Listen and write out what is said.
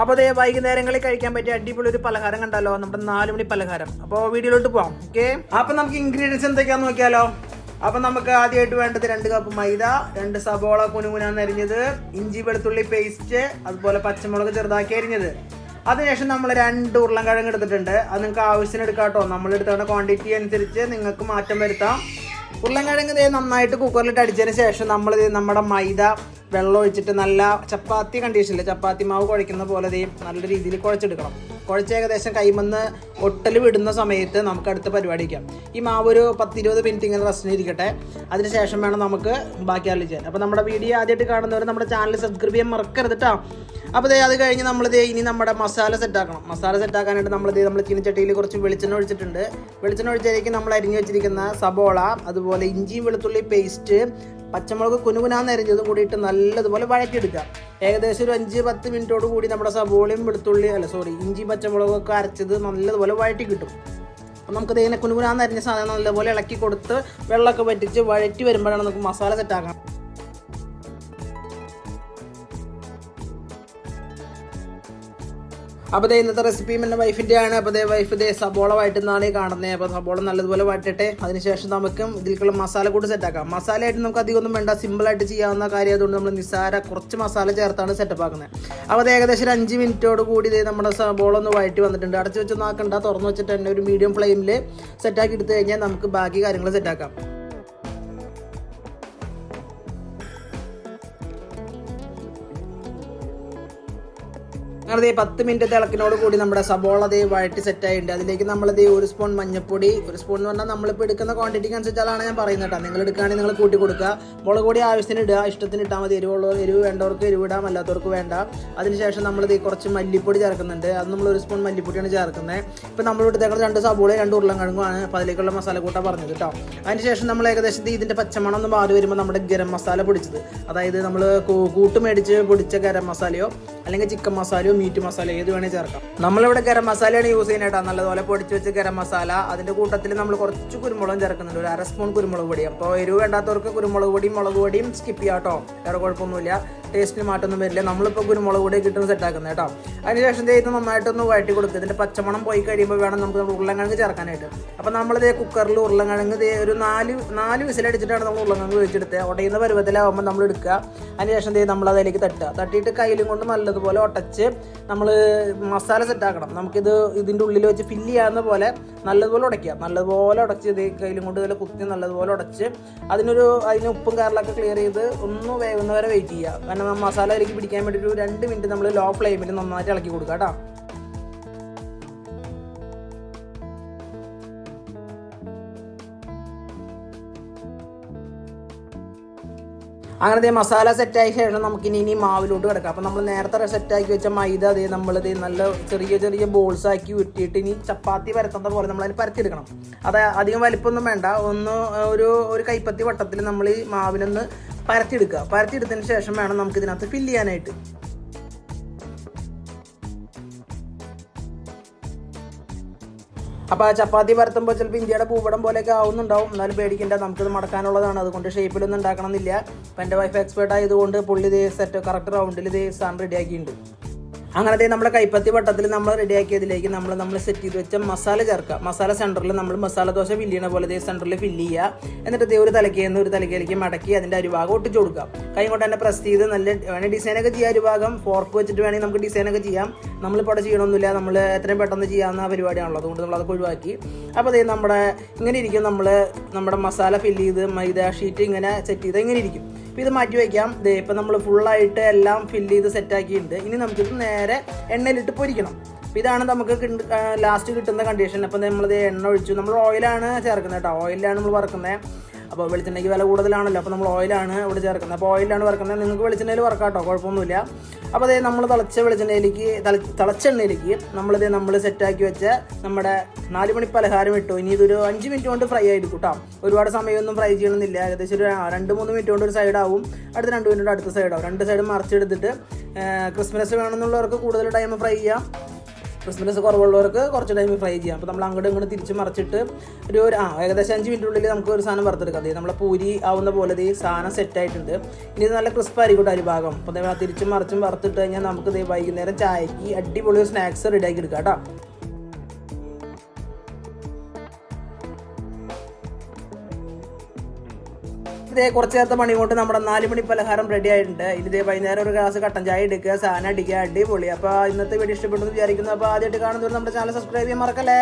അപ്പോൾ അതേ വൈകുന്നേരങ്ങളിൽ കഴിക്കാൻ പറ്റിയ അടിപൊളി ഒരു പലഹാരം കണ്ടല്ലോ നമ്മുടെ നാല് മണി പലഹാരം. അപ്പോൾ വീഡിയോയിലോട്ട് പോവാം ഓക്കെ അപ്പോൾ നമുക്ക് ഇൻഗ്രീഡിയൻസ് എന്തൊക്കെയാണെന്ന് നോക്കിയാലോ? അപ്പോൾ നമുക്ക് ആദ്യമായിട്ട് വേണ്ടത് രണ്ട് കപ്പ് മൈദ രണ്ട് സബോള കുനുകുനാന്ന് അരിഞ്ഞത് ഇഞ്ചി വെളുത്തുള്ളി പേസ്റ്റ് അതുപോലെ പച്ചമുളക് ചെറുതാക്കി അരിഞ്ഞത്. അതിനുശേഷം നമ്മൾ രണ്ട് ഉരുളൻ കിഴങ്ങ് എടുത്തിട്ടുണ്ട്. അത് നിങ്ങൾക്ക് ആവശ്യത്തിന് എടുക്കാം കേട്ടോ. നമ്മൾ എടുത്ത ക്വാണ്ടിറ്റി അനുസരിച്ച് നിങ്ങൾക്ക് മാറ്റം വരുത്താം. ഉരുളൻകിഴങ്ങ് ദേ നന്നായിട്ട് കുക്കറിലിട്ട് അടിച്ചതിന് ശേഷം നമ്മൾ നമ്മുടെ മൈദ വെള്ളം ഒഴിച്ചിട്ട് നല്ല ചപ്പാത്തി കണ്ടീഷനിൽ ചപ്പാത്തി മാവ് കുഴയ്ക്കുന്ന പോലെ നല്ല രീതിയിൽ കുഴച്ചെടുക്കണം. കുഴച്ച് ഏകദേശം കൈമന്ന് ഒട്ടൽ വിടുന്ന സമയത്ത് നമുക്ക് അടുത്ത പരിപാടിക്കാം ഈ മാവ് ഒരു പത്തിരുപത് മിനിറ്റ് ഇങ്ങനെ റെസ്റ്റിന് ഇരിക്കട്ടെ. അതിന് ശേഷം വേണം നമുക്ക് ബാക്കി ചെയ്യാൻ. അപ്പോൾ നമ്മുടെ വീഡിയോ ആദ്യമായിട്ട് കാണുന്നവർ നമ്മുടെ ചാനൽ സബ്സ്ക്രൈബ് ചെയ്യാൻ മറക്കരുത് കേട്ടോ അപ്പോൾ ദേ അത് കഴിഞ്ഞ് നമ്മൾ ദേ ഇനി നമ്മുടെ മസാല സെറ്റ് ആക്കണം. മസാല സെറ്റ് ആക്കാനായിട്ട് നമ്മൾ ദേ നമ്മൾ ചീനച്ചട്ടിയിൽ കുറച്ച് വെളിച്ചെണ്ണ ഒഴിച്ചിട്ടുണ്ട്. വെളിച്ചെണ്ണ ഒഴിച്ചതിലേക്ക് നമ്മൾ അരിഞ്ഞു വെച്ചിരിക്കുന്ന സബോള അതുപോലെ ഇഞ്ചിയും വെളുത്തുള്ളി പേസ്റ്റ് പച്ചമുളക് കുനുകുനാന്ന് അരിഞ്ഞതും കൂടിയിട്ട് നല്ലതുപോലെ വഴറ്റിയെടുക്കുക ഏകദേശം ഒരു അഞ്ച് പത്ത് മിനിറ്റോട് കൂടി നമ്മുടെ സബോളയും വെളുത്തുള്ളി അല്ല സോറി ഇഞ്ചി പച്ചമുളകൊക്കെ അരച്ചത് നല്ലതുപോലെ വഴറ്റി കിട്ടും. അപ്പം നമുക്ക് ഇതിനെ കുനുകുനാന്ന് അരിഞ്ഞ സാധനം നല്ലപോലെ ഇളക്കി കൊടുത്ത് വെള്ളമൊക്കെ വറ്റിച്ച് വഴറ്റി വരുമ്പോഴാണ് നമുക്ക് മസാല സെറ്റ് അപ്പോൾ ദേ ഇന്നത്തെ റെസിപ്പിയും എന്റെ വൈഫിന്റെ ആണ് അപ്പോൾ ദേ വൈഫ് ദേ സബോള വഴറ്റുന്നതാണ് ഈ കാണുന്നത് അപ്പോൾ സബോള നല്ലതുപോലെ വഴറ്റട്ടെ അതിനുശേഷം നമുക്ക് ഇതിലേക്കുള്ള മസാല കൂടി സെറ്റാക്കാം മസാലയായിട്ട് നമുക്ക് അധികം ഒന്നും വേണ്ട. സിമ്പിളായിട്ട് ചെയ്യാവുന്ന കാര്യം അതുകൊണ്ട് നമ്മൾ നിസ്സാര കുറച്ച് മസാല ചേർത്താണ് സെറ്റപ്പ് ആക്കുന്നത്. അപ്പോൾ അത് ഏകദേശം ഒരു അഞ്ച് മിനിറ്റോട് കൂടി ദേ നമ്മുടെ സബോള ഒന്ന് വഴറ്റി വന്നിട്ടുണ്ട്. അടച്ചു വെച്ചൊന്നും ആക്കണ്ട. തുറന്ന് വെച്ചിട്ട് തന്നെ ഒരു മീഡിയം ഫ്ലെയിമിൽ സെറ്റാക്കി എടുത്തു കഴിഞ്ഞാൽ നമുക്ക് ബാക്കി കാര്യങ്ങൾ സെറ്റാക്കാം അങ്ങനെ ഈ പത്ത് മിനിറ്റ് തിളക്കിനോട് കൂടി നമ്മുടെ സബോള ദേ വഴറ്റി സെറ്റ് ആയിട്ടുണ്ട്. അതിലേക്ക് നമ്മൾ ദേ ഒരു സ്പൂൺ മഞ്ഞൾപ്പൊടി ഒരു സ്പൂൺ എന്ന് പറഞ്ഞാൽ നമ്മളിപ്പോൾ എടുക്കുന്ന ക്വാണ്ടിറ്റിക്ക് അനുസരിച്ചാണ് ഞാൻ പറയുന്നത് കേട്ടോ. നിങ്ങൾ എടുക്കുകയാണെങ്കിൽ നിങ്ങൾ കൂട്ടി കൊടുക്കുക. മുളക് പൊടി ആവശ്യത്തിന് ഇടുക. ഇഷ്ടത്തിന് ഇട്ടാൽ മതി. എരിവുള്ള എരിവ് വേണ്ടവർക്ക് എരിവ് ഇടാം അല്ലാത്തവർക്ക് വേണ്ട. അതിനുശേഷം നമ്മൾ ദേ കുറച്ച് മല്ലിപ്പൊടി ചേർക്കുന്നുണ്ട്. അത് നമ്മൾ ഒരു സ്പൂൺ മല്ലിപ്പൊടിയാണ് ചേർക്കുന്നത് ഇപ്പം നമ്മൾ എടുത്തേക്കുന്നത് രണ്ട് സബോളയും രണ്ട് ഉരുളൻകിഴങ്ങുമാണ്. അപ്പോൾ അതിലേക്കുള്ള മസാല കൂട്ടാ പറഞ്ഞത് കേട്ടോ. അതിനുശേഷം നമ്മൾ ഏകദേശം ഇതിന്റെ പച്ചമണം ഒന്ന് മാറി വരുമ്പോൾ നമ്മുടെ ഗരം മസാല പൊടിച്ചത്. അതായത് നമ്മൾ കൂട്ട് മേടിച്ച് പൊടിച്ച ഗരം മസാലയോ അല്ലെങ്കിൽ ചിക്കൻ മസാലയോ മീറ്റ് മസാല ഏത് വേണേൽ ചേർക്കാം. നമ്മളിവിടെ ഗരം മസാലയാണ് യൂസ് ചെയ്യുന്നത് നല്ലതുപോലെ പൊടിച്ച് വെച്ച് ഗരം മസാല. അതിന്റെ കൂട്ടത്തിൽ നമ്മൾ കുറച്ച് കുരുമുളകും ചേർക്കുന്നുണ്ട്. ഒരു അര സ്പൂൺ കുരുമുളക് പൊടി. അപ്പോൾ എരിവ് വേണ്ടാത്തവർക്ക് കുരുമുളക് പൊടിയും മുളക് പൊടിയും സ്കിപ്പ് ചെയ്യാം കേട്ടോ. വേറെ കുഴപ്പമൊന്നുമില്ല. ടേസ്റ്റിന് മാറ്റമൊന്നും വരില്ല. നമ്മളിപ്പോൾ കുരുമുളക് പൊടി കിട്ടുന്ന സെറ്റാക്കുന്നത് കേട്ടോ. അതിനുശേഷം ഇത് നന്നായിട്ടൊന്ന് വഴറ്റി കൊടുക്കുക ഇതിന്റെ പച്ചമണം പോയി കഴിയുമ്പോൾ വേണം നമുക്ക് ഉരുളൻകിഴങ്ങ് ചേർക്കാനായിട്ട്. അപ്പോൾ നമ്മൾ ദേ കുക്കറിൽ ഉരുളൻകിഴങ്ങ് ദേ ഒരു നാല് നാല് വിസിലടിച്ചിട്ടാണ് നമ്മൾ ഉരുളൻകിഴങ്ങ് വെച്ചെടുത്തത് ഉടയുന്ന പരുവത്തിലാവുമ്പോൾ നമ്മൾ എടുക്കുക അതിനുശേഷം ദേ നമ്മൾ അതിലേക്ക് തട്ടുക. തട്ടിയിട്ട് കയ്യിലും കൊണ്ട് നല്ലതുപോലെ ഒട്ടച്ച് നമ്മൾ മസാല സെറ്റാക്കണം നമുക്കിത് ഇതിന്റെ ഉള്ളിൽ വെച്ച് ഫില്ല് ചെയ്യാവുന്ന പോലെ നല്ലതുപോലെ ഉടയ്ക്കുക. നല്ലതുപോലെ ഉടച്ച് ഇത് കയ്യിലും കൊണ്ട് ഇതിൽ കുത്തി നല്ലതുപോലെ ഉടച്ച് അതിനൊരു അതിന് ഉപ്പും കാറിലൊക്കെ ക്ലിയർ ചെയ്ത് ഒന്ന് വേവുന്നവരെ വെയിറ്റ് ചെയ്യുക. കാരണം മസാല അതിലേക്ക് പിടിക്കാൻ വേണ്ടിയിട്ട് രണ്ട് മിനിറ്റ് നമ്മൾ ലോ ഫ്ലെയിമിൽ നന്നായിട്ട് ഇളക്കി കൊടുക്കുക കേട്ടോ. അങ്ങനത്തെ മസാല സെറ്റായ ശേഷം നമുക്ക് ഇനി മാവിലോട്ട് കിടക്കാം. അപ്പം നമ്മൾ നേരത്തെ സെറ്റാക്കി വെച്ച മൈദ അതേ നമ്മളിത് നല്ല ചെറിയ ചെറിയ ബോൾസ് ആക്കി ഉരുട്ടിയിട്ട് ഇനി ചപ്പാത്തി പരത്തുന്ന പോലെ നമ്മൾ അതിന് പരത്തിയെടുക്കണം. അത് അധികം വലിപ്പമൊന്നും വേണ്ട. ഒന്ന് ഒരു ഒരു കൈപ്പത്തി വട്ടത്തിൽ നമ്മൾ ഈ മാവിനൊന്ന് പരത്തിയെടുക്കുക. പരത്തിയെടുത്തതിന് ശേഷം വേണം നമുക്ക് ഇതിനകത്ത് ഫില്ല് ചെയ്യാനായിട്ട്. അപ്പോൾ ആ ചപ്പാത്തി പരത്തുമ്പോൾ ചിലപ്പോൾ ഇന്ത്യയുടെ പൂവടം പോലെയൊക്കെ ആവുന്നുണ്ടാവും. എന്നാലും പേടിക്കേണ്ട നമുക്കിത് മടക്കാനുള്ളതാണ്. അതുകൊണ്ട് ഷേപ്പിലൊന്നും ഉണ്ടാക്കണമെന്നില്ല. അപ്പം എന്റെ വൈഫ് എക്സ്പേർട്ട് ആയതുകൊണ്ട് പുള്ളി ദേ സെറ്റ് കറക്റ്റ് റൗണ്ടിൽ ദേ സാധനം റെഡിയാക്കിയിട്ടുണ്ട് അങ്ങനെ ദേ നമ്മുടെ കൈപ്പത്തി വട്ടത്തിൽ നമ്മൾ റെഡിയാക്കിയതിലേക്ക് നമ്മൾ നമ്മൾ സെറ്റ് ചെയ്ത് വെച്ച മസാല ചേർക്കുക. മസാല സെന്ററിൽ നമ്മൾ മസാല ദോശ ഫില്ല് ചെയ്യണ പോലെ ദേ സെന്ററിൽ ഫില്ല് ചെയ്യുക. എന്നിട്ട് ദേ ഒരു തലക്കേന്ന് ഒരു തലക്കേലേക്ക് മടക്കി അതിന്റെ അരിഭാഗം ഒട്ടിച്ചു കൊടുക്കുക. കൈ കൊണ്ട് തന്നെ പ്രസ് ചെയ്ത് നല്ല വേണമെങ്കിൽ ഡിസൈനൊക്കെ ചെയ്യാം അരിഭാഗം. ഫോർക്ക് വെച്ചിട്ട് വേണമെങ്കിൽ നമുക്ക് ഡിസൈനൊക്കെ ചെയ്യാം. നമ്മളിപ്പോൾ അവിടെ ചെയ്യണമൊന്നുമില്ല നമ്മൾ എത്രയും പെട്ടെന്ന് ചെയ്യാവുന്ന പരിപാടിയാണല്ലോ. അതുകൊണ്ട് നമ്മൾ അതൊക്കെ ഒഴിവാക്കി. അപ്പോൾ അതേ നമ്മുടെ ഇങ്ങനെ ഇരിക്കും നമ്മൾ നമ്മുടെ മസാല ഫില്ല് ചെയ്ത് മൈദ ഷീറ്റ് ഇങ്ങനെ സെറ്റ് ചെയ്ത് ഇങ്ങനെ ഇരിക്കും. അപ്പോൾ ഇത് മാറ്റി വയ്ക്കാം ദേ ഇപ്പം നമ്മൾ ഫുള്ളായിട്ട് എല്ലാം ഫില്ല് ചെയ്ത് സെറ്റാക്കിയിട്ടുണ്ട് ഇനി നമുക്കിത് നേരെ എണ്ണയിലിട്ട് പൊരിക്കണം. അപ്പോൾ ഇതാണ് നമുക്ക് ലാസ്റ്റ് കിട്ടുന്ന കണ്ടീഷൻ അപ്പോൾ നമ്മളിത് എണ്ണ ഒഴിച്ചു. നമ്മൾ ഓയിലാണ് ചേർക്കുന്നത് കേട്ടോ. ഓയിലാണ് നമ്മൾ വറക്കുന്നത്. അപ്പോൾ വെളിച്ചെണ്ണയ്ക്ക് വില കൂടുതലാണല്ലോ. അപ്പോൾ നമ്മൾ ഓയിലാണ് ഇവിടെ ചേർക്കുന്നത്. അപ്പോൾ ഓയിലാണ് വറക്കുന്നത്. നിങ്ങൾക്ക് വെളിച്ചെണ്ണയിൽ വറക്കാട്ടോ കുഴപ്പമൊന്നുമില്ല. അപ്പോൾ അതേ നമ്മൾ തിളച്ച വെളിച്ചെണ്ണയിലേക്ക് തിളച്ച എണ്ണയിലേക്ക് നമ്മളിത് നമ്മൾ സെറ്റാക്കി വെച്ച നമ്മുടെ നാല് മണി പലഹാരം ഇട്ടു. ഇനി ഇതൊരു അഞ്ച് മിനിറ്റ് കൊണ്ട് ഫ്രൈ ആയിരിക്കും കേട്ടോ. ഒരുപാട് സമയമൊന്നും ഫ്രൈ ചെയ്യണമെന്നില്ല. ഏകദേശം ഒരു രണ്ട് മൂന്ന് മിനിറ്റ് കൊണ്ട് ഒരു സൈഡ് ആവും. അടുത്ത രണ്ട് മിനിറ്റ് അടുത്ത ആവും. രണ്ട് സൈഡും മറിച്ചെടുത്തിട്ട് ക്രിസ്മസ് വേണമെന്നുള്ളവർക്ക് കൂടുതൽ ടൈം ഫ്രൈ ചെയ്യാം. ക്രിസ്മസ് കുറവുള്ളവർക്ക് കുറച്ച് ടൈം ഫ്രൈ ചെയ്യാം. അപ്പോൾ നമ്മൾ അങ്ങോട്ട് ഇങ്ങോട്ട് തിരിച്ച് മറിച്ചിട്ട് ഒരു ഒരു- ആ ഏകദേശം അഞ്ച് മിനിറ്റ് ഉള്ളിൽ നമുക്ക് ഒരു സാധനം വറുത്തെടുക്കാം. അതെ നമ്മളെ പൂരി ആവുന്ന പോലെ ഈ സാധനം സെറ്റ് ആയിട്ടുണ്ട്. ഇനി നല്ല ക്രിസ്പ് ആയിരിക്കും അരി ഭാഗം അപ്പോൾ അതേപോലെ തിരിച്ചും മറിച്ചും വറുത്തിട്ട് കഴിഞ്ഞാൽ നമുക്ക് വൈകുന്നേരം ചായക്ക് അടിപൊളി സ്നാക്സ് റെഡിയാക്കി എടുക്കാം കേട്ടോ ഇതേ കുറച്ച് നേരത്തെ പണി കൊണ്ട് നമ്മുടെ നാല് മണി പലഹാരം റെഡി ആയിട്ടുണ്ട്. ഇനി വൈകുന്നേരം ഒരു ഗ്ലാസ് കട്ടൻ ചായ എടുക്കുക സാധനം അടിക്കുക അടിപൊളി. അപ്പോൾ ഇന്നത്തെ വീഡിയോ ഇഷ്ടപ്പെട്ടു വിചാരിക്കുന്നു. അപ്പോൾ ആദ്യമായിട്ട് കാണുന്നവർ നമ്മുടെ ചാനൽ സബ്സ്ക്രൈബ് ചെയ്യാൻ മറക്കല്ലേ?